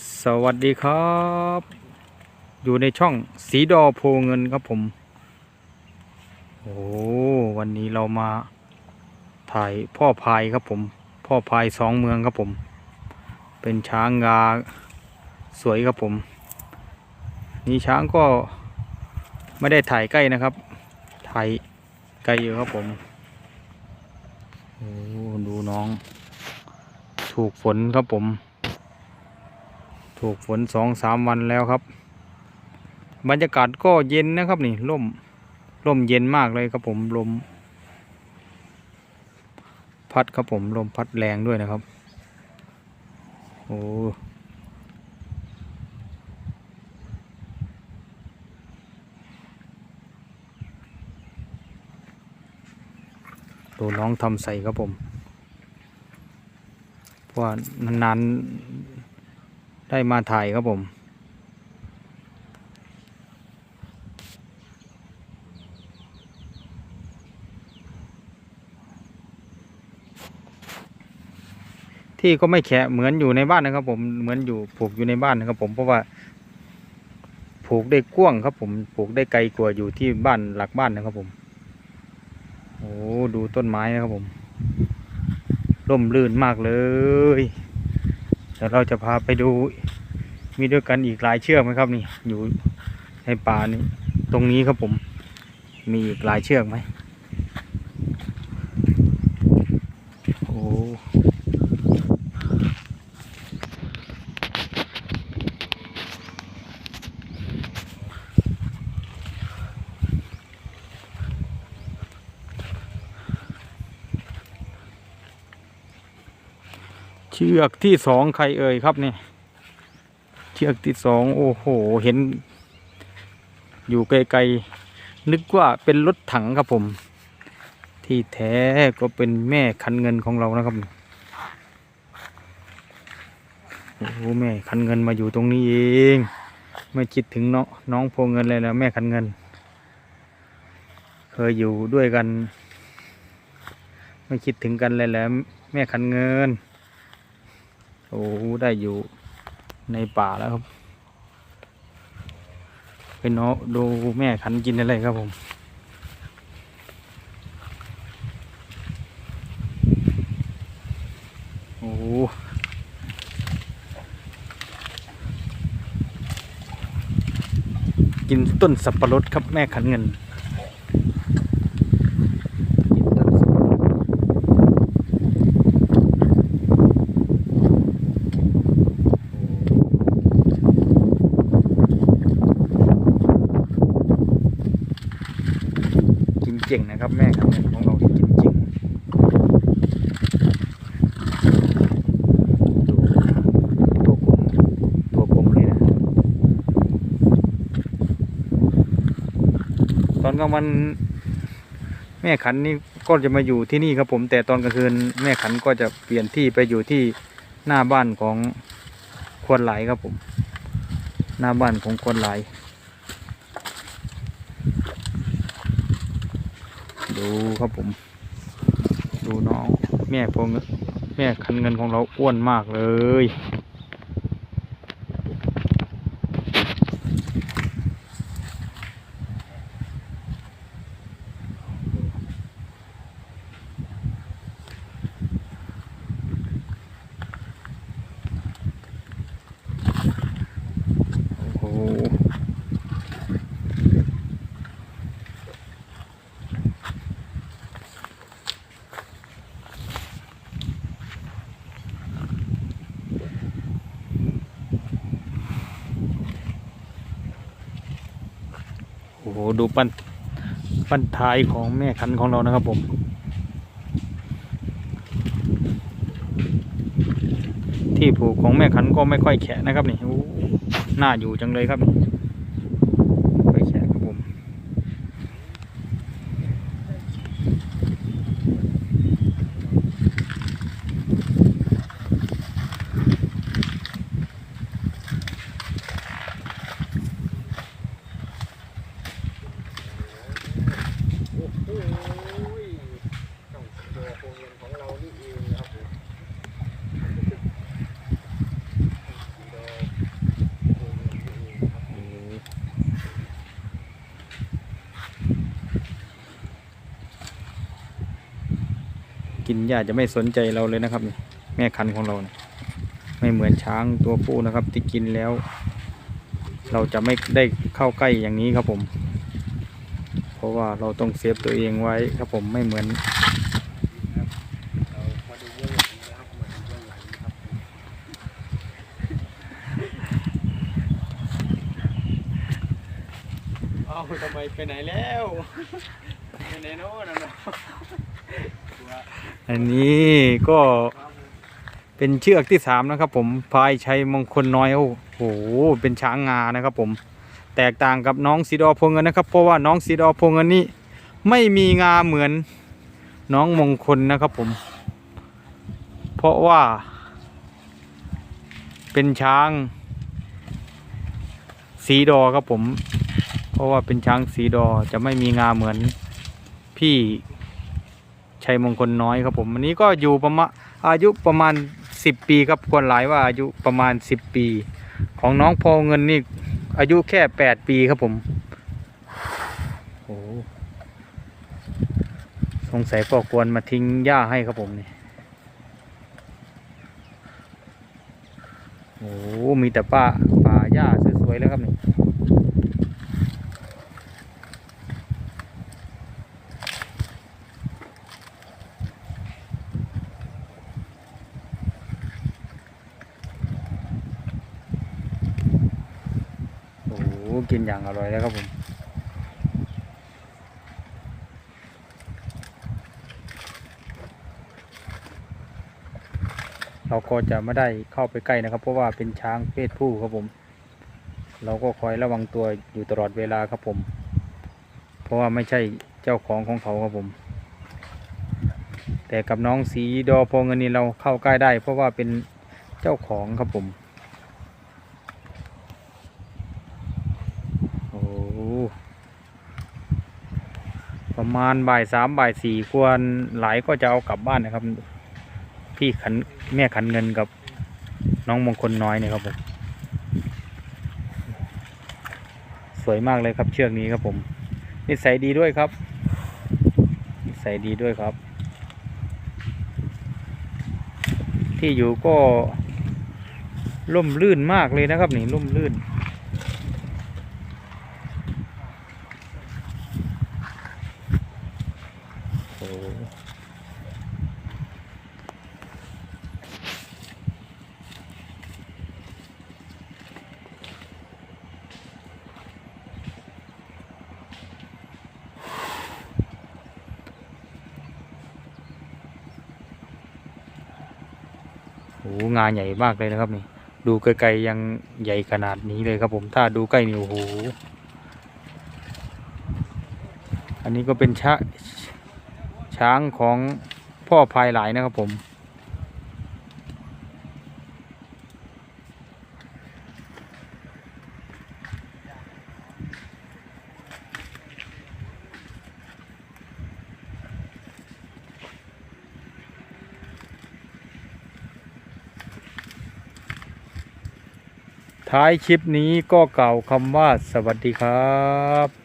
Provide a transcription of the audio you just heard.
สวัสดีครับ อยู่ในช่องสีดอโพเงินครับผม โอ้วันนี้เรามาถ่ายพ่อพายครับผม พ่อพายสองเมืองครับผม เป็นช้างงาสวยครับผม นี่ช้างก็ไม่ได้ถ่ายใกล้นะครับ ถ่ายไกลอยู่ครับผมโอ้ดูน้อง ถูกฝนครับผม ถูกฝนสองสามวันแล้วครับ บรรยากาศก็เย็นนะครับนี่ร่มร่มเย็นมากเลยครับผมลม พัดครับผมลมพัดแรงด้วยนะครับโอ้ตัวน้องทำใส่ครับผม เพราะว่านานๆ ได้มาถ่ายครับผมที่ก็ไม่แฉะเหมือนอยู่ในบ้านนะครับ ผมเหมือนอยู่ผูกอยู่ในบ้านนะครับ ผมเพราะว่า ผูกได้กว้างครับ ผมผูกได้ไกลกว่าอยู่ที่บ้านหลักบ้านนะครับ ผมโอ้ดูต้นไม้นะครับผมร่มรื่นมากเลย ดี๋ยวเราจะพาไปดูมีด้วยกันอีกหลายเชือกไหมครับนี่อยู่ในป่านี่ตรงนี้ครับผม มีอีกหลายเชือกไหมโอ้เชือกที่สองใครเอ่ยครับเนี่ยเชือกที่สองโอ้โห เห็น อยู่ไกลๆนึกว่าเป็นรถถังครับผม ที่แท้ก็เป็นแม่คันเงินของเรานะครับโอ้โหแม่คันเงินมาอยู่ตรงนี้เองไม่คิดถึงน้องน้องโพเงินเลยนะแม่คันเงิน เคยอยู่ด้วยกัน ไม่คิดถึงกันเลยแหละแม่คันเงิน โอ้ได้อยู่ในป่าแล้วครับไปเนาะดูแม่ขันกินอะไรครับผม โอ้กินต้นสับปะรดครับแม่ขันเงินต้นสับปะรดกิน เก่งนะครับ แม่ขันของเราที่กินจริงตัวกลมตัวกลมเลยนะตอนกลางวันแม่ขันนี่ก็จะมาอยู่ที่นี่ครับผม แต่ตอนกลางคืนแม่ขันก็จะเปลี่ยนที่ไปอยู่ที่หน้าบ้านของควรหลครับผม หน้าบ้านของควรหลาย ดูครับผม ดูน้อง แม่พงแม่คันเงินของเราอ้วนมากเลย โอ้โห โอ้โห ดูปั้นปั้นท้ายของแม่คันของเรานะครับผมที่ผูกของแม่คันก็ไม่ค่อยแข็นะครับนี่โอ้น่าอยู่จังเลยครับนี่ไม่ค่อยแข็ครับผม โอ้โหเจ้าตัวโคเงินของเรานี่เองครับผมสีดอก น หญ้าจะไม่สนใจเราเลยนะครับนี่แม่คันของเราเนี่ยไม่เหมือนช้างตัวผู้นะครับ ที่กินแล้ว เราจะไม่ได้เข้าใกล้อย่างนี้ครับผม เพราะว่าเราต้องเซฟตัวเองไว้ครับผมไม่เหมือนเอาทำไมไปไหนแล้ว ไปไหนโน่นน่ะเนาะ อันนี้ก็เป็นเชือกที่สามนะครับ ผมพายชัยมงคลน้อยโอ้โหเป็นช้างงานะครับ ผมแตกต่างกับน้องสีดอพงเงินนะครับ เพราะว่าน้องสีดอพงเงินนี่ไม่มีงาเหมือนน้องมงคลนะครับผม เพราะว่า เป็นช้าง สีดอครับผม เพราะว่าเป็นช้างสีดอจะไม่มีงาเหมือนพี่ ชัยมงคลน้อยครับผมอันนี้ก็อยู่ประมาณอายุประมาณ 10 ปีครับควรหลายว่าอายุประมาณ 10 ปี ของน้องพอเงินนี่อายุแค่ 8 ปีครับผมโอ้สงสัยพ่อควรมาทิ้งหญ้าให้ครับผมนี่โอ้มีแต่ป้าป่าหญ้าสวยๆแล้วครับนี่ กินอย่างอร่อยแล้วครับผมเราก็จะไม่ได้เข้าไปใกล้นะครับ เพราะว่าเป็นช้างเพศผู้ครับผม เราก็คอยระวังตัวอยู่ตลอดเวลาครับผม เพราะว่าไม่ใช่เจ้าของของเขาครับผม แต่กับน้องสีดอโพงเงินนี่เราเข้าใกล้ได้ เพราะว่าเป็นเจ้าของครับผม โอ้ ประมาณบ่ายสามบ่ายสี่ควรหลายก็จะเอากลับบ้านนะครับ พี่ขันแม่ขันเงินกับน้องมงคลน้อยเนี่ยครับผมสวยมากเลยครับเชือกนี้ครับผมนิสัยดีด้วยครับนิสัยดีด้วยครับ ที่อยู่ก็ร่มรื่นมากเลยนะครับนี่ร่มรื่น โอ้ โหงานใหญ่มากเลยนะครับนี่ ดูไกลๆยังใหญ่ขนาดนี้เลยครับผมถ้าดูใกล้นี่โอ้โหอันนี้ก็เป็นช้าช้างของพ่อพายหลายนะครับผม ท้ายคลิปนี้ก็กล่าวคำว่าสวัสดีครับ